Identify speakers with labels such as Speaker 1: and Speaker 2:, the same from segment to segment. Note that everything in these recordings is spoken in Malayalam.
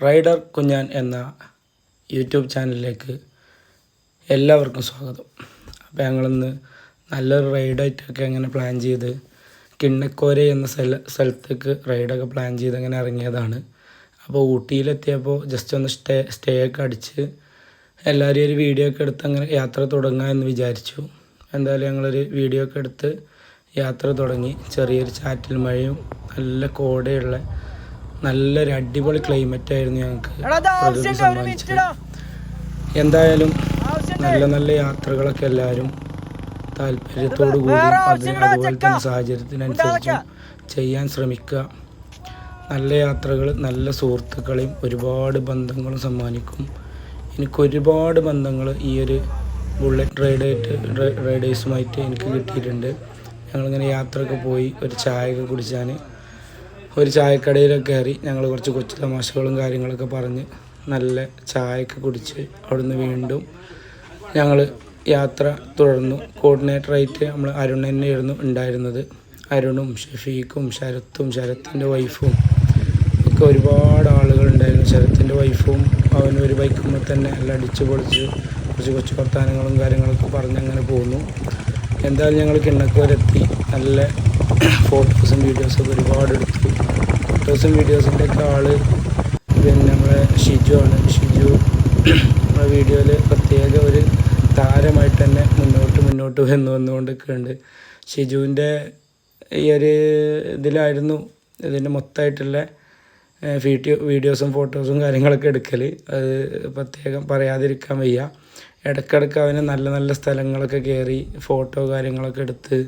Speaker 1: റൈഡർ കുഞ്ഞാൻ എന്ന യൂട്യൂബ് ചാനലിലേക്ക് എല്ലാവർക്കും സ്വാഗതം. അപ്പോൾ ഞങ്ങളിന്ന് നല്ലൊരു റൈഡായിട്ടൊക്കെ അങ്ങനെ പ്ലാൻ ചെയ്ത് കിണ്ണക്കോര എന്ന സ്ഥല സ്ഥലത്തേക്ക് റൈഡൊക്കെ പ്ലാൻ ചെയ്ത് അങ്ങനെ ഇറങ്ങിയതാണ്. അപ്പോൾ ഊട്ടിയിലെത്തിയപ്പോൾ ജസ്റ്റ് ഒന്ന് സ്റ്റേ സ്റ്റേ ഒക്കെ അടിച്ച് എല്ലാവരും ഒരു വീഡിയോ ഒക്കെ എടുത്ത് അങ്ങനെ യാത്ര തുടങ്ങാം എന്ന് വിചാരിച്ചു. എന്തായാലും ഞങ്ങളൊരു വീഡിയോ ഒക്കെ എടുത്ത് യാത്ര തുടങ്ങി. ചെറിയൊരു ചാറ്റൽ മഴയും നല്ല കോടയുള്ള നല്ലൊരു അടിപൊളി ക്ലൈമറ്റ് ആയിരുന്നു ഞങ്ങൾക്ക് പ്രകൃതി സമ്മാനിച്ചത്. എന്തായാലും നല്ല നല്ല യാത്രകളൊക്കെ എല്ലാവരും താല്പര്യത്തോടു കൂടി അത് അതുപോലെ തന്നെ സാഹചര്യത്തിനനുസരിച്ച് ചെയ്യാൻ ശ്രമിക്കുക. നല്ല യാത്രകൾ നല്ല സുഹൃത്തുക്കളെയും ഒരുപാട് ബന്ധങ്ങളും സമ്മാനിക്കും. എനിക്ക് ഒരുപാട് ബന്ധങ്ങൾ ഈ ഒരു ബുള്ളറ്റ് റൈഡായിട്ട് റൈഡേഴ്സുമായിട്ട് എനിക്ക് കിട്ടിയിട്ടുണ്ട്. ഞങ്ങളിങ്ങനെ യാത്രയൊക്കെ പോയി ഒരു ചായയൊക്കെ കുടിച്ചാൽ ഒരു ചായക്കടയിലൊക്കെ കയറി ഞങ്ങൾ കുറച്ച് കൊച്ചു തമാശകളും കാര്യങ്ങളൊക്കെ പറഞ്ഞ് നല്ല ചായയൊക്കെ കുടിച്ച് അവിടുന്ന് വീണ്ടും ഞങ്ങൾ യാത്ര തുടർന്നു. കോർഡിനേറ്ററായിട്ട് നമ്മൾ അരുൺ തന്നെയായിരുന്നു ഉണ്ടായിരുന്നത്. അരുണും ഷഫീഖും ശരത്തും ശരത്തിന്റെ വൈഫും ഒക്കെ ഒരുപാട് ആളുകളുണ്ടായിരുന്നു ശരത്തിന്റെ വൈഫും അവനും ഒരു ബൈക്കുമ്പോൾ തന്നെ എല്ലാം അടിച്ച് പൊളിച്ച് കുറച്ച് കൊച്ചു വർത്തമാനങ്ങളും കാര്യങ്ങളൊക്കെ പറഞ്ഞ് അങ്ങനെ പോന്നു. എന്തായാലും ഞങ്ങൾ കിണ്ണക്കോരെത്തി നല്ല ഫോട്ടോസും വീഡിയോസും ഒരുപാട് എടുത്തു. ഫോട്ടോസും വീഡിയോസിന്റെ ഒക്കെ ആൾ പിന്നെ നമ്മളെ ഷിജു ആണ്. ഷിജു നമ്മളെ വീഡിയോയിൽ പ്രത്യേക ഒരു താരമായിട്ട് തന്നെ മുന്നോട്ട് മുന്നോട്ട് വന്നു വന്നുകൊണ്ടൊക്കെയുണ്ട് ഷിജുവിന്റെ ഈ ഒരു ഇതിലായിരുന്നു ഇതിന്റെ മൊത്തമായിട്ടുള്ള വീഡിയോ വീഡിയോസും ഫോട്ടോസും കാര്യങ്ങളൊക്കെ എടുക്കൽ അത് പ്രത്യേകം പറയാതിരിക്കാൻ വയ്യ. ഇടയ്ക്കിടയ്ക്ക് അവന് നല്ല നല്ല സ്ഥലങ്ങളൊക്കെ കയറി ഫോട്ടോ കാര്യങ്ങളൊക്കെ എടുത്ത്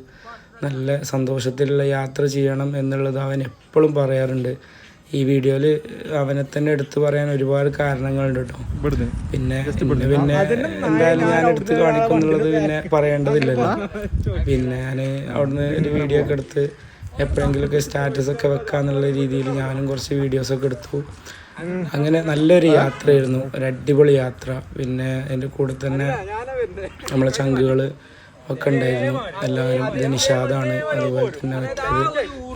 Speaker 1: നല്ല സന്തോഷത്തിലുള്ള യാത്ര ചെയ്യണം എന്നുള്ളത് അവൻ എപ്പോഴും പറയാറുണ്ട്. ഈ വീഡിയോയിൽ അവനെ തന്നെ എടുത്തു പറയാൻ ഒരുപാട് കാരണങ്ങളുണ്ട് കേട്ടോ. പിന്നെ പിന്നെ എന്തായാലും ഞാൻ എടുത്ത് കാണിക്കും എന്നുള്ളത് പിന്നെ പറയേണ്ടതില്ലല്ലോ. പിന്നെ ഞാൻ അവിടുന്ന് ഒരു വീഡിയോ ഒക്കെ എടുത്ത് എപ്പോഴെങ്കിലുമൊക്കെ സ്റ്റാറ്റസ് ഒക്കെ വെക്കാന്നുള്ള രീതിയിൽ ഞാനും കുറച്ച് വീഡിയോസ് ഒക്കെ എടുത്തു. അങ്ങനെ നല്ലൊരു യാത്രയായിരുന്നു. ഒരു അടിപൊളി യാത്ര. പിന്നെ എന്റെ കൂടെ തന്നെ നമ്മളെ ചങ്കുകൾ ഒക്കെ ഉണ്ടായിരുന്നു. എല്ലാവരും ഇത് നിഷാദാണ് അതുപോലെ തന്നെ മറ്റേത്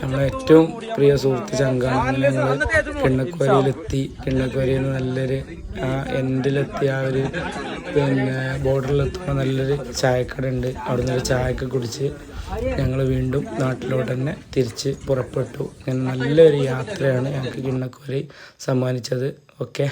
Speaker 1: നമ്മളെ ഏറ്റവും പ്രിയ സുഹൃത്ത് ചങ്കാണ്. അങ്ങനെ ഞങ്ങൾ കിണ്ണക്കോരയിലെത്തി. കിണ്ണക്കോരയിൽ നിന്ന് നല്ലൊരു ആ എൻഡിലെത്തി ആ ഒരു പിന്നെ ബോർഡറിലെത്തുമ്പോൾ നല്ലൊരു ചായക്കട ഉണ്ട്. അവിടെ നിന്നൊരു ചായയൊക്കെ കുടിച്ച് ഞങ്ങൾ വീണ്ടും നാട്ടിലോട്ട് തന്നെ തിരിച്ച് പുറപ്പെട്ടു. അങ്ങനെ നല്ലൊരു യാത്രയാണ് ഞങ്ങൾക്ക് കിണ്ണക്കോരി സമ്മാനിച്ചത്. ഓക്കെ?